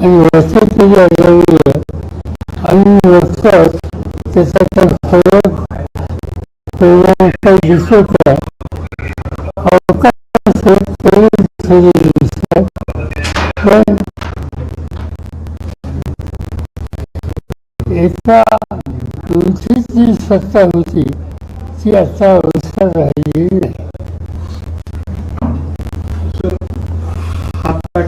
आणि वरती केली आढळलं आणि नुकताच त्याचा काही फरक परिणाम काही दिसत आहे अवकाश थोडे दिसले पण एका जी सत्ता होती ती आता अवस्था राहिलेली नाही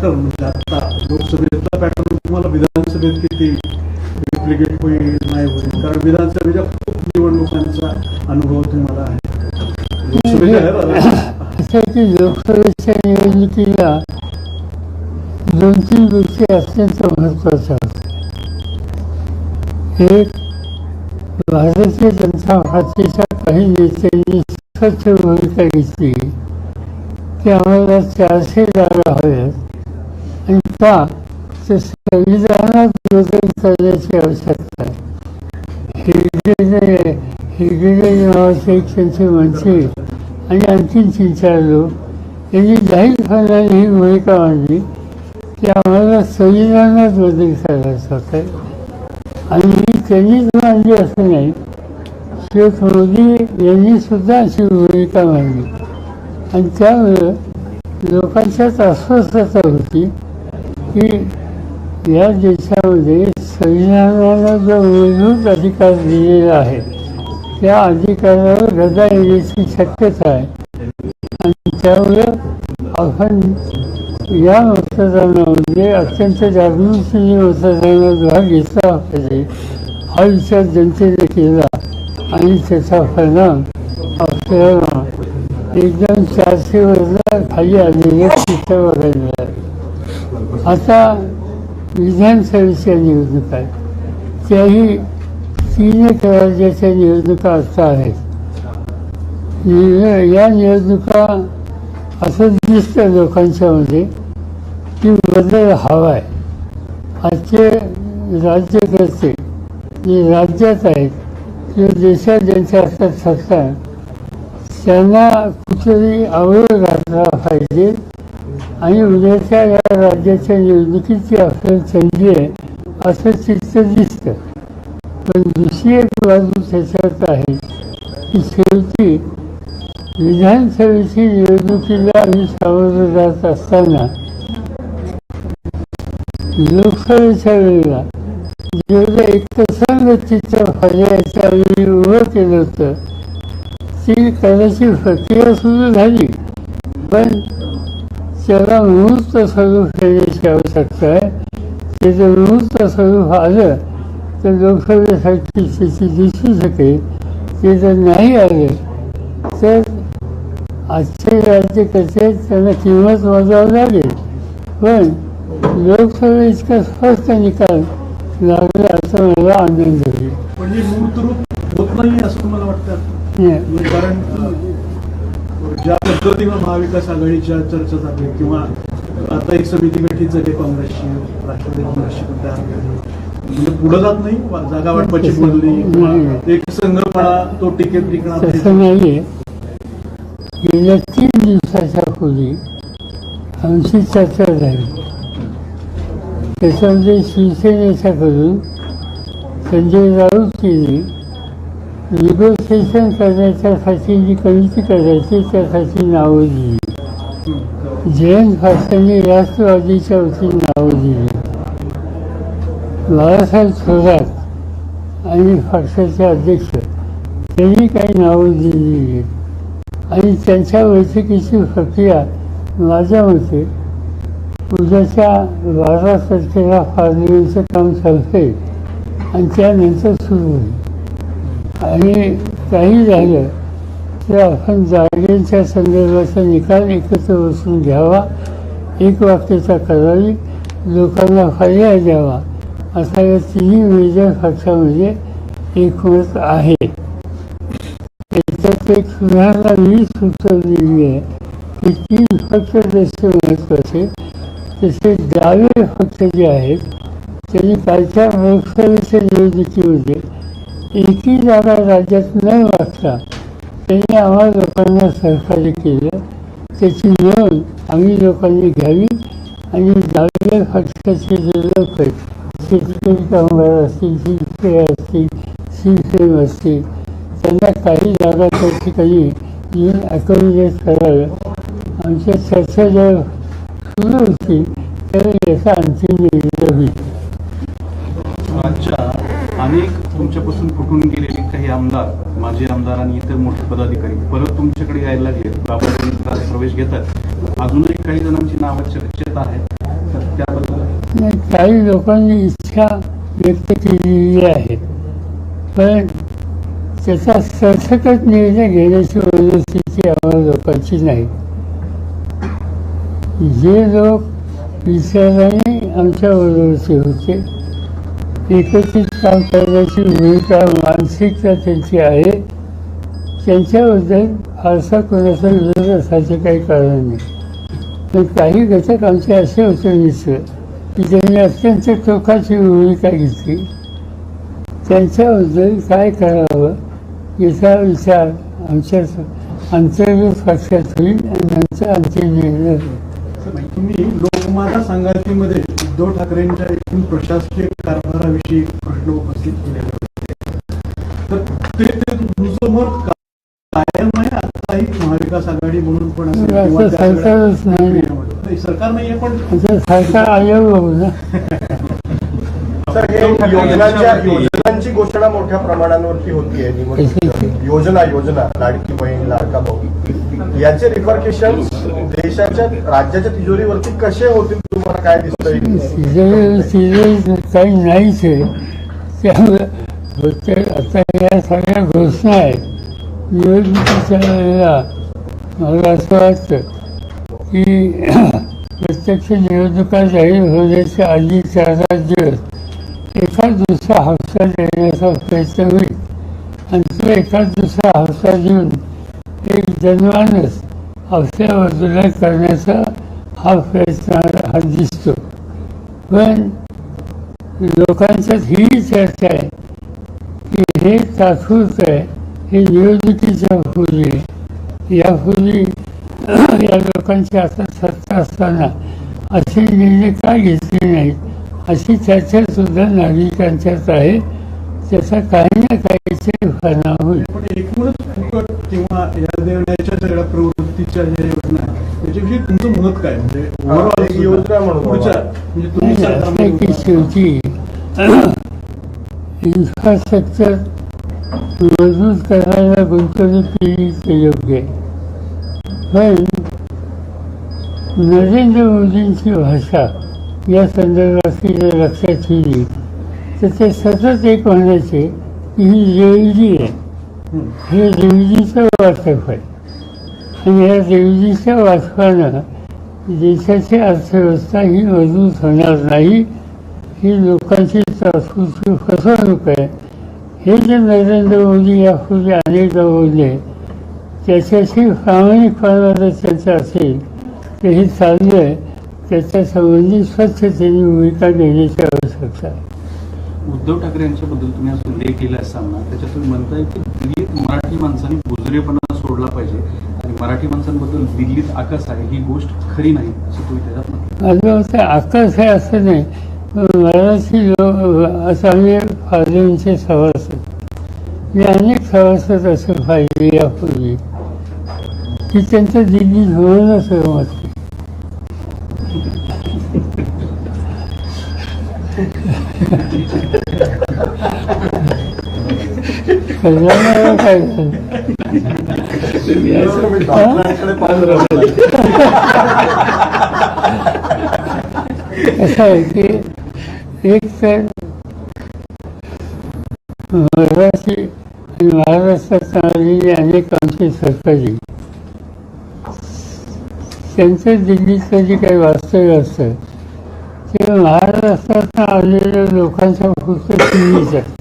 पॅटर्न म्हणजे आता लोकसभेचा पॅटर्न तुम्हाला विधानसभेत किती रिप्लिकेट होईल नाही होईल कारण विधानसभेच्या खूप निवडणुकांचा अनुभव तुम्हाला आहे लोकसभेच्या लोकसभेच्या निवडणुकीला दोन तीन गोष्टी अत्यंत महत्त्वाच्या होत्या एक भारतीय जनता पार्टीच्या काही नेत्यांनी स्वच्छ भूमिका घेतली की आम्हाला चारशे जागा हव्यात आणि का तर संविधानात बदल करण्याची आवश्यकता आहे हेगडे हेगडे नावाचे एक त्यांचे मंत्री आणि आणखीन तीन चार लोक यांनी जाहीरपणाने ही भूमिका मांडली की आम्हाला संविधानात बदल करायचा होता आणि ही त्यांनीच मांडली असं नाही शेख मोदी यांनी सुद्धा अशी भूमिका मांडली आणि त्यामुळं लोकांच्यात अस्वस्थता होती की या देशामध्ये संविधानाला जो मूलभूत अधिकार दिलेला आहे त्या अधिकारावर गदा येण्याची शक्यता आहे. आणि त्यामुळे आपण या मतदानामध्ये अत्यंत जागृतीने मतदानात भाग घेतला पाहिजे. हा विचार जनतेने केला आणि त्याचा परिणाम आपल्याला एकदम चारशे वर्षा खाली आलेले चित्र बघायला आता विधानसभेच्या निवडणुका आहेत. त्याही तीन राज्याच्या निवडणुका आता आहेत. या निवडणुका असं दिसतं लोकांच्यामध्ये की बदल हवा आहे. आजचे राज्यकर्ते जे राज्यात आहेत किंवा देशात ज्यांच्या हातात सत्ता आहे, त्यांना कुठेतरी आवड घातला पाहिजे. आणि उद्याच्या या राज्याच्या निवडणुकीची आपल्याला संधी आहे असं चित्र दिसतं. पण दुसरी एक बाजू त्याच्यात आहे की शेवटी विधानसभेची निवडणुकीला आम्ही सामोरं जात असताना लोकसभेच्या वेळेला जेवढं एकसंग चित्र पर्यायाचं आम्ही उभं केलं होतं ती कदाचित प्रक्रिया सुरू झाली. पण त्याला मूर्त स्वरूप देण्याची आवश्यकता आहे त्याचं मूर्त स्वरूप आलं तर लोकसभेसाठी स्थिती दिसू शकेल ते जर नाही आलं तर आजचे राज्यकर्ते त्यांना किंमत मोजावं लागेल पण लोकसभा इतका स्पष्ट निकाल लागला असं मला आनंद होईल पण हे मूर्तरूप होत नाही असं तुम्हाला वाटतं. म्हणजे कारण ज्या पद्धतीनं महाविकास आघाडीच्या चर्चा चालू आहे किंवा आता एक समिती गठीत झाली काँग्रेसची राष्ट्रवादी काँग्रेसची पण झाली. म्हणजे पुढे जात नाही जागा वाटपाची बोलली. एक संघपणा तो टिकेत टिकणार गेल्या तीन दिवसाच्या पूर्वी आमची चर्चा झाली त्याच्यामध्ये शिवसेनेच्याकडून संजय राऊत यांनी निगोसिएशन करण्याच्यासाठी जी कमिटी करायची त्यासाठी नावं दिली जयंत फासांनी राष्ट्रवादीच्या वतीने नावं दिली बाळासाहेब थोरात आणि फारसाचे अध्यक्ष त्यांनी काही नावं दिलेली आहेत आणि त्यांच्या बैठकीची प्रक्रिया माझ्या मते उद्याच्या बारा तारखेला पार्लिमेंटचं काम चालते आणि त्यानंतर सुरू होईल आणि काही झालं तर आपण जागेच्या संदर्भाचा निकाल एकत्र बसून घ्यावा. एक वाक्यता करावी लोकांना पर्याय द्यावा असा या तिन्ही मेजर पक्षामध्ये एकमत आहे. त्याच्यात एक सुधारणा मी सुचवलेली आहे की तीन पक्ष जसे महत्त्वाचे तसे डावे पक्ष जे आहेत त्यांनी कालच्या लोकसभेच्या निवडणुकीमध्ये एकही जागा राज्यात न वाचता त्यांनी आम्हा लोकांना सहकार्य केलं त्याची नोंद आम्ही लोकांनी घ्यावी आणि डाव्या पक्षाचे जे लोक आहेत शेतकरी कामगार असतील शिक्षक असतील शिवसेना असतील त्यांना काही जागा त्या ठिकाणी येऊन अकोमोडेट करावं आमच्या चर्चा जेव्हा सुरू होती त्यावेळी याचा अंतिम निर्णय होईल राज्यात अनेक तुमच्यापासून फुटून गेलेले काही आमदार माजी आमदार आणि इतर मोठे पदाधिकारी परत तुमच्याकडे यायला लागले बाबांनी प्रवेश घेतात. अजूनही काही जणांची नावं चर्चेत आहेत तर त्याबद्दल काही लोकांनी इच्छा व्यक्त केलेली आहे. पण त्याचा सरसकट निर्णय घेण्याची मनस्थिती आम्हाला लोकांची नाही. जे लोक विचाराने आमच्याबरोबरचे होते. एकत्रित काम करण्याची भूमिका मानसिकता त्यांची आहे. त्यांच्याबद्दल फारसा कोणाचा विरोध असायचे काही कारण नाही. पण काही घटक आमचे असे होते मित्र की त्यांनी अत्यंत टोकाची भूमिका घेतली. त्यांच्याबद्दल काय करावं याचा विचार आमच्या अंतर्गत पक्षात होईल आणि आमचा अंतिम निर्णय. तुम्ही लोकमाता संघातीमध्ये उद्धव ठाकरेंच्या एकूण प्रशासकीय कारभाराविषयी प्रश्न उपस्थित केलेले होते तर ते तुमचं मत कायम आहे आताही महाविकास आघाडी म्हणून पण सरकारच नाही. सरकार नाहीये पण सरकार आयोग सर हे योजनांच्या योजनांची घोषणा मोठ्या प्रमाणावरती होतीये. योजना योजना लाडकी बहीण लाडका भाऊ. याचे रिपरकेशन देशाच्या राज्याच्या तिजोरीवरती कसे होतील तुम्हाला काय दिसतंय? काही नाहीच आहे. त्यामुळे होते आता या सगळ्या घोषणा आहेत. निवडणुकीच्या वेळेला मला असं वाटतं की प्रत्यक्ष निवडणुका जाहीर होण्याच्या आधी चार पाच दिवस एकाच दुसरा हौसा देण्याचा प्रयत्न होईल. आणि तो एकाच दुसरा हौसा देऊन एक जनवानच हौसा बाजूला करण्याचा हा प्रयत्न हा दिसतो. पण लोकांच्यात ही चर्चा आहे की हे तात्पुरतं आहे हे निवडणुकीच्या पूर्वी आहे. यापूर्वी या लोकांची आता सत्ता असताना असे निर्णय का घेतले नाहीत? अशी चर्चा सुद्धा नागरिकांच्यात आहे. त्याचा काही ना काहीतरी परिणाम होईल. पण एकूणच फुकट किंवा या देण्याच्या सगळ्या प्रवृत्तीच्या ज्या योजना त्याच्याविषयी तुमचं मत काय? म्हणजे योजना म्हणून म्हणजे की शेवटी इन्फ्रास्ट्रक्चर मजबूत करायला गुंतवणूक केली तर योग्य आहे. पण नरेंद्र मोदींची भाषा या संदर्भातली जर लक्षात ठेवली तर ते सतत एक म्हणायचे की ही देवीजी आहे. हे देवीजीचं वाटप आहे. आणि या देवीजीच्या वाटपानं देशाची अर्थव्यवस्था ही मजबूत होणार नाही. ही लोकांची संस्कृती फसवणूक आहे. हे जे नरेंद्र मोदी यापूर्वी अनेकदा बोलले त्याच्याशी प्रामाणिकपणा जर त्यांचं असेल तर हे चाललं आहे. त्याच्या संबंधी स्वच्छतेने भूमिका घेण्याची आवश्यकता आहे. उद्धव ठाकरे यांच्याबद्दल तुम्ही आज उल्लेख केला असताना त्याच्यात तुम्ही म्हणताय की दिल्लीत मराठी माणसांनी बुजरेपणा सोडला पाहिजे आणि मराठी माणसांबद्दल दिल्लीत आकाश आहे ही गोष्ट खरी नाही असं तुम्ही त्याच्यात माझं आहे आकाश आहे असं नाही मराठी लोक असं आम्ही फादरांचे सभासद मी अनेक सभासद असं पाहिजे यापूर्वी की त्यांचं दिल्ली धोरणच मत काय कसं आहे की एक तर मराठी आणि महाराष्ट्रात आलेली अनेक आमचे सरकारी त्यांचं दिल्लीचं जे काही वास्तव्य असतं ते महाराष्ट्रात आलेल्या लोकांच्या फक्त दिल्लीच असतं.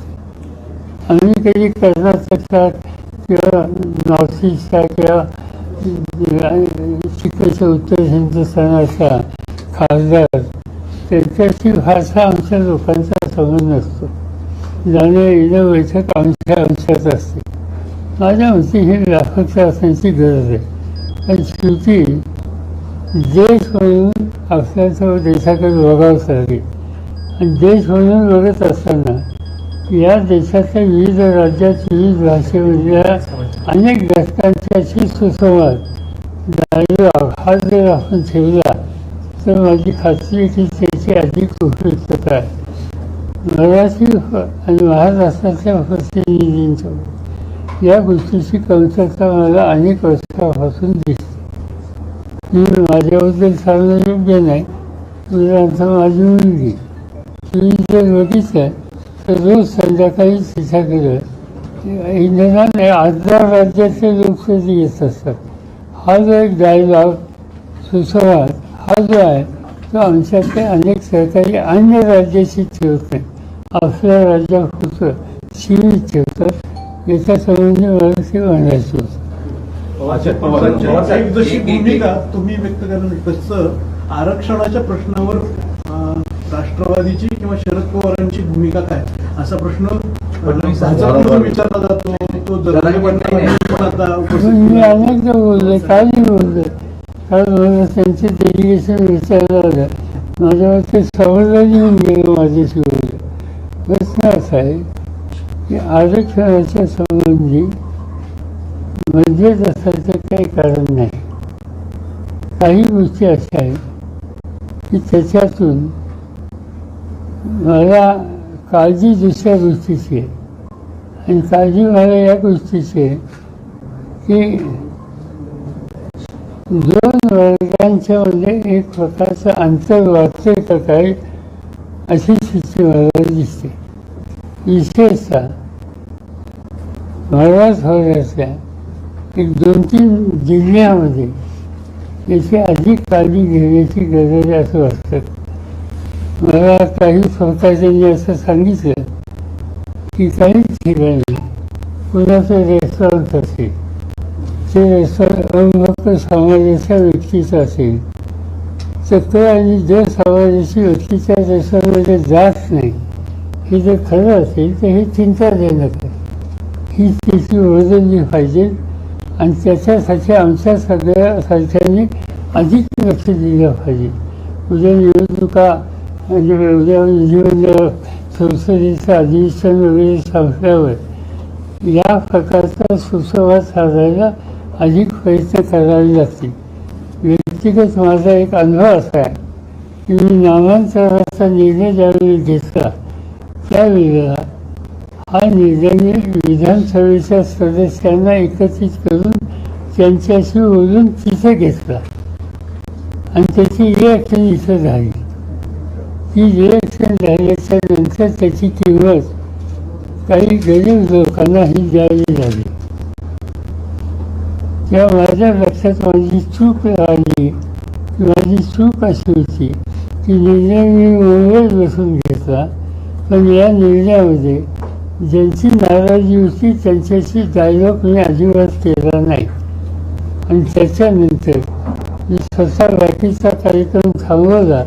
आम्ही कधी कर्नाटकचा किंवा नॉर्थ ईस्टचा किंवा तिकडच्या उत्तर हिंदुस्थानाचा खासदार त्यांच्याशी भाषा आमच्या लोकांचा संबंध असतो जाणं येणं बैठक आमच्या अंशात असते. माझ्या मते ही व्यापकता असण्याची गरज आहे. आणि शेवटी देश म्हणून आपल्याला देशाकडे बघावंच लागेल आणि देश म्हणून बघत असताना या देशातल्या विविध राज्यात विविध भाषेमधल्या अनेक घटकांच्याशी सुसंवाद दारिद्र्य हा जर आपण ठेवला तर माझी खात्री की त्याची अधिक उपयुक्तता आहे. मराठी आणि महाराष्ट्रातल्या प्रतिनिधींचं या गोष्टीची कमतरता मला अनेक वर्षापासून दिसते. मी माझ्याबद्दल सांगणं योग्य नाही. उदाहरणार्थ माझी मुलगी. तुम्ही जर बघितलं तर रोज संध्याकाळी तिच्याकडं इंधनाने आजार राज्याचे लोक येत असतात. हा जो एक डायलॉग सुसंवाद हा जो आहे तो आमच्याकडे अनेक सहकारी अन्य राज्याशी ठेवत नाही. आपल्या होतं शिमीत ठेवतात. याच्या संबंधी मला ते म्हणायचं होतं. साहेब जशी भूमिका तुम्ही व्यक्त करणं तसं आरक्षणाच्या प्रश्नावर राष्ट्रवादीची किंवा शरद पवारांची भूमिका काय? असा प्रश्न विचारला जातो तो. अनेकदा बोलले बोलले. काल मला त्यांचे डेलिगेशन विचारलं आलं. येऊन गेलं माझ्याशी बोलले. प्रश्न असा आहे की आरक्षणाच्या संबंधी म्हणजे मध्येच असायचं काही कारण नाही. काही गोष्टी अशा आहेत की त्याच्यातून मला काळजी दुसऱ्या गोष्टीची आहे. आणि काळजी मला या गोष्टीची आहे की दोन वर्गांच्या म्हणजे एक प्रकारचं अंतर वाचते का काय अशी स्थिती मला दिसते. विशेषतः मराठवाड्यातल्या एक दोन तीन जिल्ह्यामध्ये याची अधिक काळजी घेण्याची गरज आहे असं वाटतं. मला काही स्वतःच्यांनी असं सांगितलं की काही ठिकाणी कुणाचं रेस्टॉरंट असेल ते रेस्टॉरंट अविभक्त समाजाच्या व्यक्तीचं असेल. तर तो आणि जर समाजाची व्यक्तीच्या रेस्टॉरंटमध्ये जात नाही हे जर खरं असेल तर हे चिंताजनक आहे. ही स्थिती ओळखली पाहिजे आणि त्याच्यासाठी आमच्या सगळ्या सारख्यांनी अधिक लक्ष दिलं पाहिजे. उद्या निवडणुका म्हणजे उद्या विधिमंडळ संसदेचं अधिवेशन वगैरे संपल्यावर या प्रकारचा सुसंवाद साधायला अधिक प्रयत्न करावे लागतील. व्यक्तिगत माझा एक अनुभव असा आहे की मी नामांतराचा निर्णय ज्यावेळी घेतला त्यावेळेला हा निर्णय विधानसभेच्या सदस्यांना एकत्रित करून त्यांच्याशी बोलून तिथे घेतला आणि त्याची रिॲक्शन इथं झाली ती रिॲक्शन झाल्याच्यानंतर त्याची किंमत काही गरीब लोकांना ही द्यावी लागली तेव्हा माझ्या लक्षात माझी चूक आली की माझी चूक अशी होती की निर्णय मी मुंबईत बसून घेतला पण या निर्णयामध्ये ज्यांची नाराजी होती त्यांच्याशी डायलॉग मी अजिबात केला नाही. आणि त्याच्यानंतर मी स्वतः बाकीचा कार्यक्रम थांबवला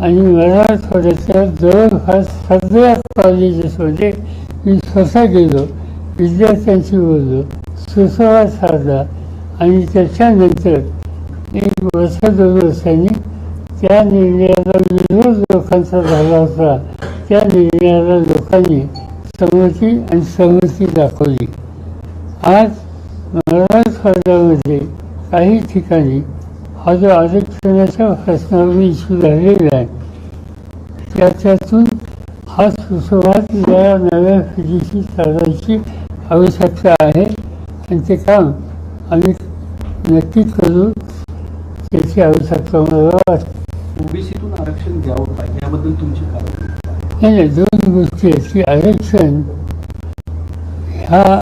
आणि मराठवाड्याच्या जवळपास सगळ्याच कॉलेजेसमध्ये मी स्वतः गेलो. विद्यार्थ्यांशी बोललो. सुसंवाद साधला आणि त्याच्यानंतर एक वर्ष दोन वर्षांनी त्या निर्णयाला विरोध लोकांचा झाला होता. त्या निर्णयाला लोकांनी संमती आणि समृद्धी दाखवली. आज मराठवाड्यामध्ये काही ठिकाणी हा जो आरक्षणाच्या प्रश्नावर इश्यू झालेला आहे. त्याच्यातून हा सुसंवाद या नव्या पिढीशी साधायची आवश्यकता आहे. आणि ते काम आम्ही नक्कीच करू. त्याची आवश्यकता मला वाटते. ओबीसीतून आरक्षण द्यावं पाहिजे याबद्दल तुमची काय? नाही दोन गोष्टी आहेत की आरक्षण ह्या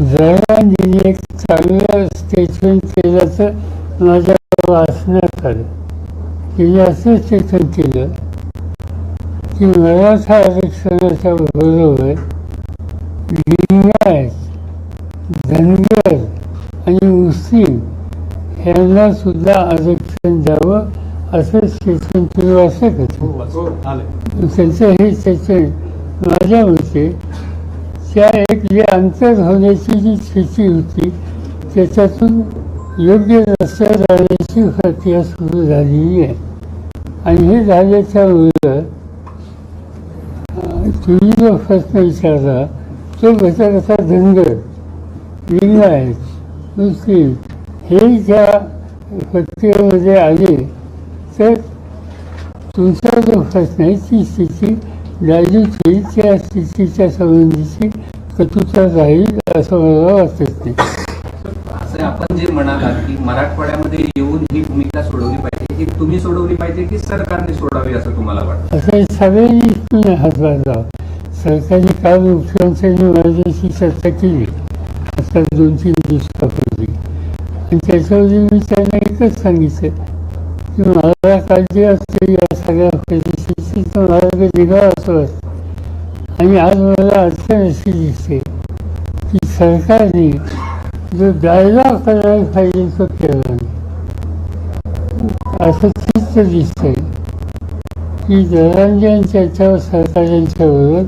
जरांनी एक चांगलं स्टेटमेंट केलं तर माझ्या वाचण्यात आलं तिने असं स्टेटमेंट केलं की मराठा आरक्षणाच्या बरोबर लिंगायत धनगर आणि मुस्लिम यांना सुद्धा आरक्षण द्यावं असं शिक्षण तुम्ही वाचत त्यांचं हे शिक्षण माझ्या मते त्या एक जे अंतर होण्याची जी स्थिती होती त्याच्यातून योग्य रस्त्यावर जाण्याची प्रक्रिया सुरू झालेली आहे. आणि हे झाल्याच्यामुळं अं, तुम्ही जो प्रश्न विचारला तो घटक असा धनगर लिंगायत मुस्लिम हे ज्या प्रक्रियेमध्ये आले तर तुमचा जो प्रश्न आहे ती स्थिती होईल त्या स्थितीच्या संबंधीची कटुता राहील असं मला वाटत नाही असं आपण जे म्हणालात की मराठवाड्यामध्ये येऊन ही भूमिका सोडवली पाहिजे ही तुम्ही सोडवली पाहिजे की सरकारने सोडावी असं तुम्हाला वाटतं? असं सगळ्यांनी तुम्ही हातभार लावा सरकारने काल मुख्यमंत्र्यांनी माझ्याशी चर्चा केली. आता दोन तीन दिवसापूर्वी. आणि त्याच्यावरती मी त्यांना एकच सांगितलं. की मला काळजी असते या सगळ्या परिस्थितीची तर मला निघावा असं? आणि आज मला अडचण अशी दिसते की सरकारने जो द्यायला करायला पाहिजे तो केला नाही. असं चित्र दिसतंय की दरांजन याच्यावर सरकारच्यांच्याबरोबर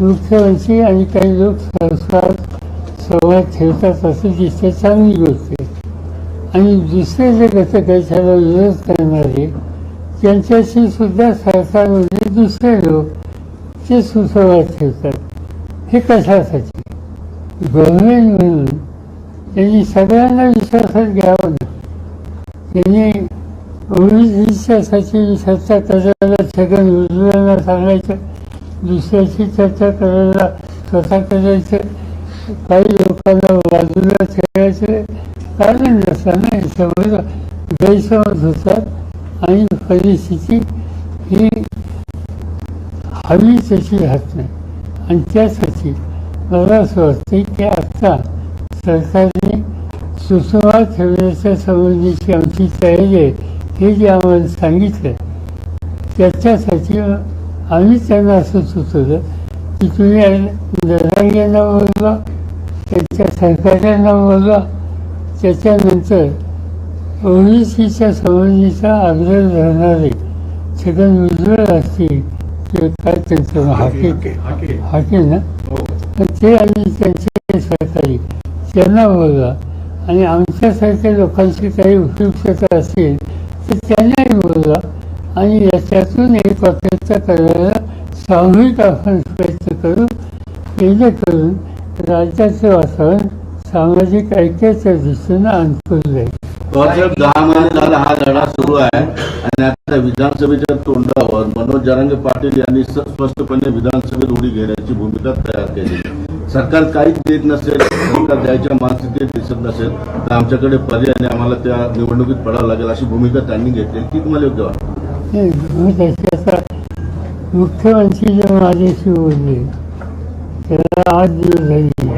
मुख्यमंत्री आणि काही लोक संस्कार संवाद ठेवतात असं दिसतं चांगली गोष्ट आणि दुसरे जे घटक आहेत त्याला विरोध करणारे त्यांच्याशी सुद्धा सरकारमध्ये दुसरे लोक ते सुसंवाद ठेवतात हे कशासाठी? गव्हर्नमेंट म्हणून त्यांनी सगळ्यांना विश्वासात घ्यावं ना. त्यांनी ओबीसीच्यासाठी चर्चा करायला छगन भुजबळांना सांगायचं दुसऱ्याची चर्चा करायला स्वतः करायचं. काही लोकांना बाजूला ठेवायचं कारण नसतं याच्यावर गैरसमज होतात. आणि परिस्थिती ही हवी तशी राहत. नाही आणि त्यासाठी मला असं वाटते की आत्ता सरकारने सुसंवाद ठेवण्याच्या संबंधीची आमची तयारी आहे. हे जे आम्हाला सांगितलं त्याच्यासाठी आम्ही त्यांना असं सुचवलं की तुम्ही दरांग्यांना बोलवा. त्यांच्या सहकार्यांना बोलवा त्याच्यानंतर ओबीसीच्या संबंधीचा आग्रह धरणारे छगन भुजबळ असतील किंवा काय त्यांचं? हाके हाके. ना तर ते आणि त्यांचे सहकारी त्यांना बोलवा आणि आमच्यासारख्या लोकांची काही उपयुक्तता असेल तर त्यांनाही बोलवा आणि याच्यातून एक वाक्यता करायला सामूहिक आपण प्रयत्न करू जेणेकरून राज्याचं वातावरण सामाजिक ऐक्याच्या दृष्टीनं अनुकूल जाईल साहेब दहा महिने झाला हा लढा सुरू आहे आणि आता विधानसभेच्या तोंडावर मनोज जरांगे पाटील यांनी स्पष्टपणे विधानसभेत उडी घेण्याची भूमिका तयार केली. सरकार काहीच देत नसेल सरकार द्यायच्या मानसिकतेत दिसत नसेल तर आमच्याकडे पर्याय नाही आम्हाला त्या निवडणुकीत पडावं लागेल अशी भूमिका त्यांनी घेतली. ती तुम्हाला योग्य वाटते? मुख्यमंत्री जे माझ्याशी बोलले त्याला आठ दिवस झाली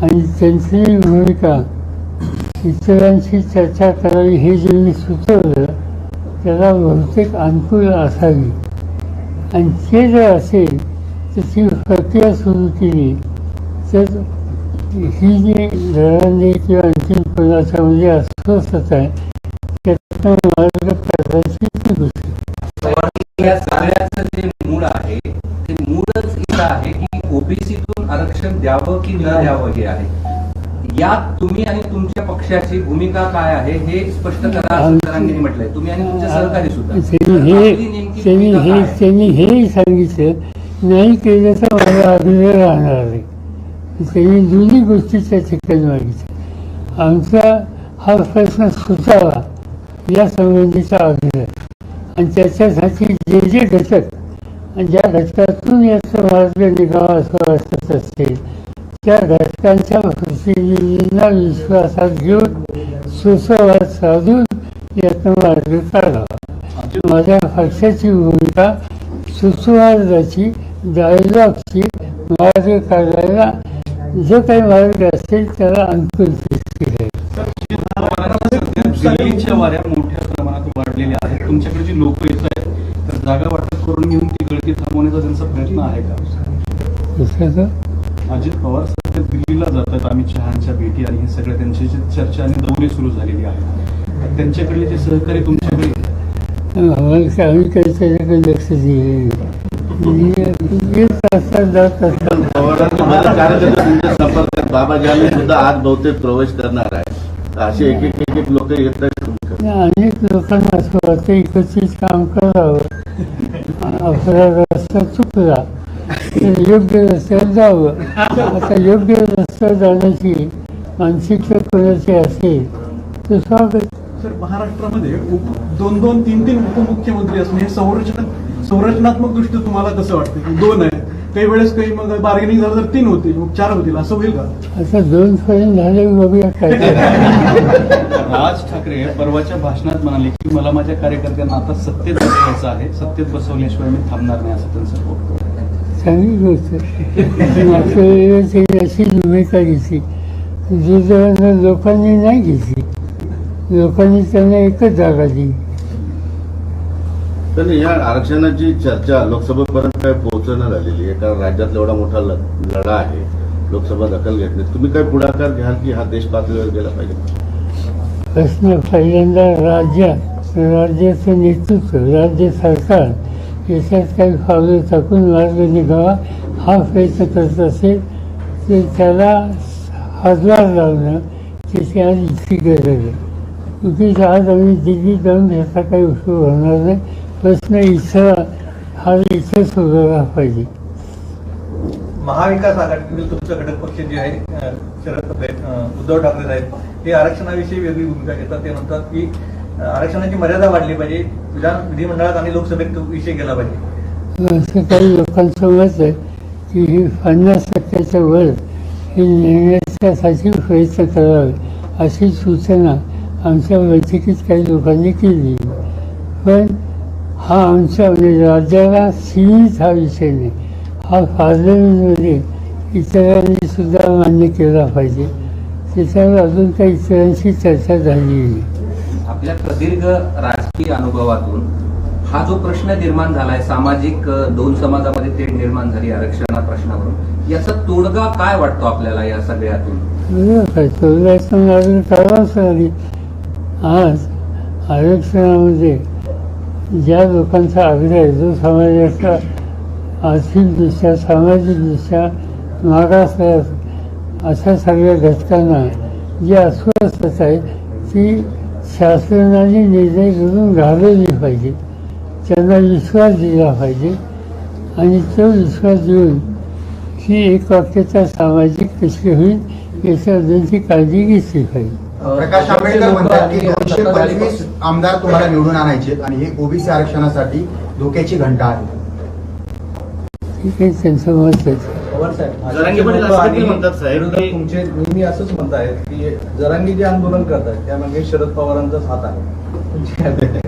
आणि त्यांची भूमिका इतरांशी चर्चा करावी हे जे मी सुचवलं त्याला बहुतेक अनुकूल असावी आणि ते जर असेल तर ती प्रक्रिया सुरू केली तर ही जी घरांनी किंवा आणखी कोणाच्या म्हणजे अस्वस्थता आहे त्यातनं मार्ग काढायची ती गोष्ट या सगळ्याचं जे मूळ आहे ते मूळच इथं आहे की ओबीसीतून आरक्षण द्यावं की न द्यावं हे आहे? यात तुम्ही आणि तुमच्या पक्षाची भूमिका काय आहे हे स्पष्ट करा असं जरांगीने म्हटलंय. तुम्ही आणि तुमचे सहकारी सुद्धा. त्यांनी हे हे हेही सांगितलं नाही केलं तर मला अभिनय राहणार आहे. त्यांनी दोन्ही गोष्टीच्या ठिकाणी मागितलं आमचा हा प्रश्न सुटावा या संबंधीचा आग्रह. आणि त्याच्यासाठी जे जे घटक आणि ज्या घटकातून याचं मार्ग निघावा असं वाटत असेल त्या घटकांच्या प्रतिनिधींना विश्वासात घेऊन सुसंवाद साधून यातनं मार्ग काढावा माझ्या पक्षाची भूमिका सुसंवादाची डायलॉगची मार्ग काढायला जो काही मार्ग असेल त्याला अनुकूल दृष्टी वाऱ्या मोठ्या प्रमाणात वाढलेल्या आहेत. तुमच्याकडे जी लोक येत आहेत जागा वाटप करून घेऊन ती गळती थांबवण्याचा त्यांचा प्रयत्न आहे का? दुसऱ्याचं? अजित पवार सध्या दिल्लीला जातात अमित शहाच्या भेटी आणि हे सगळं त्यांची जी चर्चा आणि दौरे सुरू झालेली आहे त्यांच्याकडले जे सहकारी तुमच्याकडे आम्ही काही त्याच्याकडे लक्ष दिले जात असतात. आम्ही सुद्धा आज बहुतेक प्रवेश करणार आहे असे एक एक एक लोक येत आहेत. अनेक लोकांना असं वाटतं एकत्रित काम करावं. आपला रस्ता चुकला. तर योग्य रस्त्यावर जावं. आता योग्य रस्त्यावर जाण्याची मानसिकता कोणाची असेल तर स्वागत. सर महाराष्ट्रामध्ये उप दोन दोन तीन तीन उपमुख्यमंत्री असून हे संरचना संरचनात्मक दृष्ट्या तुम्हाला कसं वाटतं? की दोन आहे काही वेळेस काही मग बार्गेनिंग झालं तर तीन होतील मग चार होतील असं होईल का? आता दोन पर्यंत झाले बघूया काय करायचं. राज ठाकरे परवाच्या भाषणात म्हणाले की मला माझ्या कार्यकर्त्यांना आता सत्तेत बसवायचं आहे. सत्तेत बसवल्याशिवाय मी थांबणार नाही असं त्यांचं चांगली गोष्ट ही अशी भूमिका घेतली. दुर्दैवानं लोकांनी नाही घेतली. लोकांनी त्यांना एकच जागा दिली. या आरक्षणाची चर्चा लोकसभेपर्यंत सूचना झालेली आहे. कारण राज्यातला एवढा मोठा लढा आहे. लोकसभा दखल घेत नाही तुम्ही काय पुढाकार घ्याल की हा देश पातळीवर गेला पाहिजे? प्रश्न पहिल्यांदा राज्यात राज्याचं नेतृत्व राज्य सरकार याच्यात काही पावलं टाकून मार्ग निघावा हा प्रयत्न करत असेल तर त्याला हातभार लावणं त्याची आज इतकी गरज आहे. उगीच आज आम्ही दिल्ली जाऊन ह्याचा काही उपयोग होणार नाही. प्रश्न इथं हा इथं सोडवला पाहिजे. महाविकास आघाडीतील तुमचं घटक पक्ष जे आहे शरद आहेत, उद्धव ठाकरे साहेब हे आरक्षणाविषयी वेगळी भूमिका घेतात. ते म्हणतात की आरक्षणाची मर्यादा वाढली पाहिजे. विधान विधिमंडळात आणि लोकसभेत विषय गेला पाहिजे. असं काही लोकांचं मत आहे की ही पन्नास टक्क्याच्या वर ही नेण्याच्यासाठी प्रयत्न करावे अशी सूचना आमच्या बैठकीत काही लोकांनी केली. पण हा आमच्या म्हणजे राज्याला सीमित हा विषय नाही हा पार्लमेंटमध्ये इतरांनी सुद्धा मान्य केला पाहिजे त्याच्यावर अजून काही इतरांशी चर्चा झाली नाही आपल्या प्रदीर्घ राजकीय अनुभवातून हा जो प्रश्न निर्माण झालाय सामाजिक दोन समाजामध्ये तेढ निर्माण झाली आरक्षणा प्रश्नावरून याचा तोडगा काय वाटतो आपल्याला या सगळ्यातून? लागेल आज आरक्षणामध्ये ज्या लोकांचा आग्रह आहे जो समाजाचा आर्थिकदृष्ट्या सामाजिकदृष्ट्या मागास अशा सगळ्या घटकांना जी अस्वस्थता आहे ती शासनाने निर्णय करून घालवली पाहिजे. त्यांना विश्वास दिला पाहिजे आणि तो विश्वास देऊन ही एक वाक्यता सामाजिक कशी होईल याच्याबद्दलची काळजी घेतली पाहिजे. प्रकाश आंबेडकर म्हणतात की दोनशे पंचवीस आमदार तुम्हाला निवडून आणायचे आणि हे ओबीसी आरक्षणासाठी धोक्याची घंटा आहे. जरांगे पाटील म्हणतात साहेब. तुमचे नेहमी असंच म्हणतायत की जरांगी जे आंदोलन करतात त्यामागे शरद पवारांचाच हात आहे?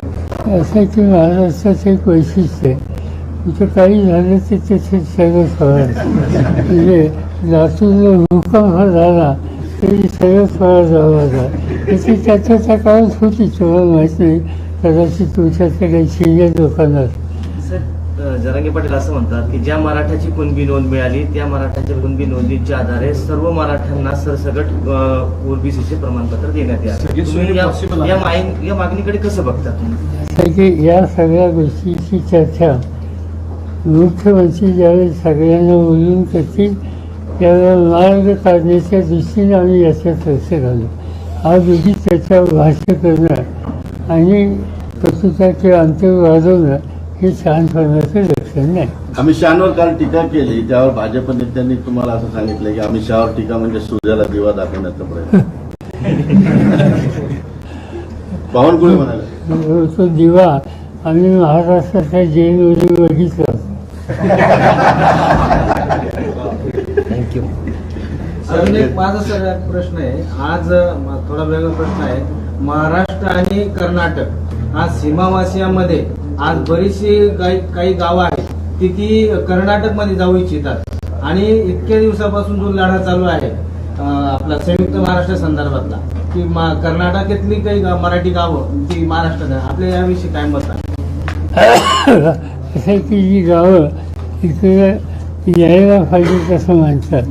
असं की महाराष्ट्राचं एक वैशिष्ट्य आहे. तिथं काही झालं तर त्याचे सगळं फळ म्हणजे लातूरला भूकंप झाला तरी सगळं फळ जावं त्याची त्याच्या त्या काळात होती तुम्हाला माहीत नाही कदाचित तुमच्यातल्या काही सिनियर लोकांना सर अ, जरांगे पाटील असं म्हणतात की ज्या मराठाची कुणबी नोंद मिळाली त्या मराठाच्या कुणबी नोंदीच्या आधारे सर्व मराठ्यांना सरसकट ओबीसीचे प्रमाणपत्र देण्यात यावे. या- मागणी- या मागणीकडे कसं बघता तुम्ही? या सगळ्या गोष्टीची चर्चा मुख्यमंत्री ज्यावेळेस सगळ्यांना बोलून करतील त्यावेळेला मार्ग काढण्याच्या दृष्टीने आम्ही याच्यात लक्ष घालू हा वेगळी त्याच्या भाष्य करणं आणि कटुता अंतर वाढवणं हे शहाणपणाचं लक्षण नाही अमित शहावर काल टीका केली त्यावर भाजप नेत्यांनी तुम्हाला असं सांगितलं की अमित शहावर टीका म्हणजे सूर्याला दिवा दाखवण्याचा प्रयत्न. बावनकुळे म्हणाले. तो दिवा आम्ही महाराष्ट्राच्या जैन बघितला. अजून एक माझा सगळ्यात प्रश्न आहे. आज थोडा वेगळा प्रश्न आहे. महाराष्ट्र आणि कर्नाटक आज सीमावासियामध्ये आज बरीचशी काही काही गावं आहेत ती ती कर्नाटकमध्ये जाऊ इच्छितात. आणि इतक्या दिवसापासून जो लढा चालू आहे आपला संयुक्त महाराष्ट्र संदर्भातला की मा- कर्नाटकातली काही मराठी गावं ती महाराष्ट्रात आहे. आपल्या याविषयी काय मत आहे? असं की जी गावं इकडे यायला पाहिजे असं म्हणतात.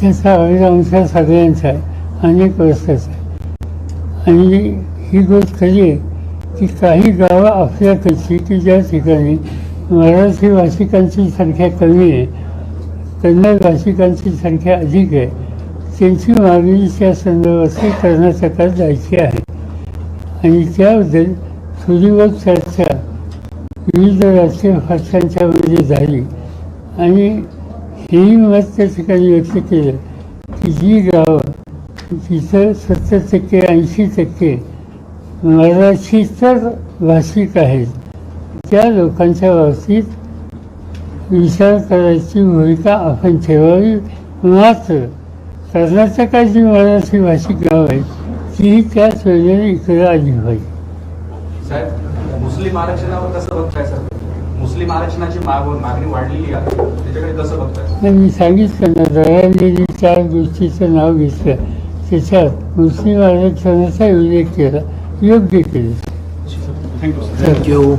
त्याचा अर्ज आमच्या सगळ्यांचा आहे. अनेक वर्षाचा आहे आणि ही गोष्ट खरी आहे की काही गावं आपल्याकडची की ज्या ठिकाणी मराठी भाषिकांची संख्या कमी आहे. कन्नड भाषिकांची संख्या अधिक आहे. त्यांची मागणी त्या संदर्भातली कर्नाटकात जायची आहे. आणि त्याबद्दल थोडीवर चर्चा विविध राष्ट्रीय भाषांच्यामध्ये झाली. आणि हेही मत त्या ठिकाणी व्यक्त केलं. की जी गावं तिथं सत्तर टक्के ऐंशी टक्के मराठी तर भाषिक आहेत. त्या लोकांच्या बाबतीत विचार करायची भूमिका आपण ठेवावी मात्र कर्नाटकात जी मराठी भाषिक गाव आहेत ती त्याच वेळेने इकडे आली पाहिजे. मुस्लिम आरक्षणावर कसं बघताय सर? मुस्लिम आरक्षणाची माग मागणी वाढलेली आहे. त्याच्याकडे कसं बघताय? नाही, मी सांगितलं ना चार गोष्टीचं नाव घेतलं. त्याच्यात मुस्लिम आरक्षणाचा उल्लेख केला योग्य केलं. Thank you thank you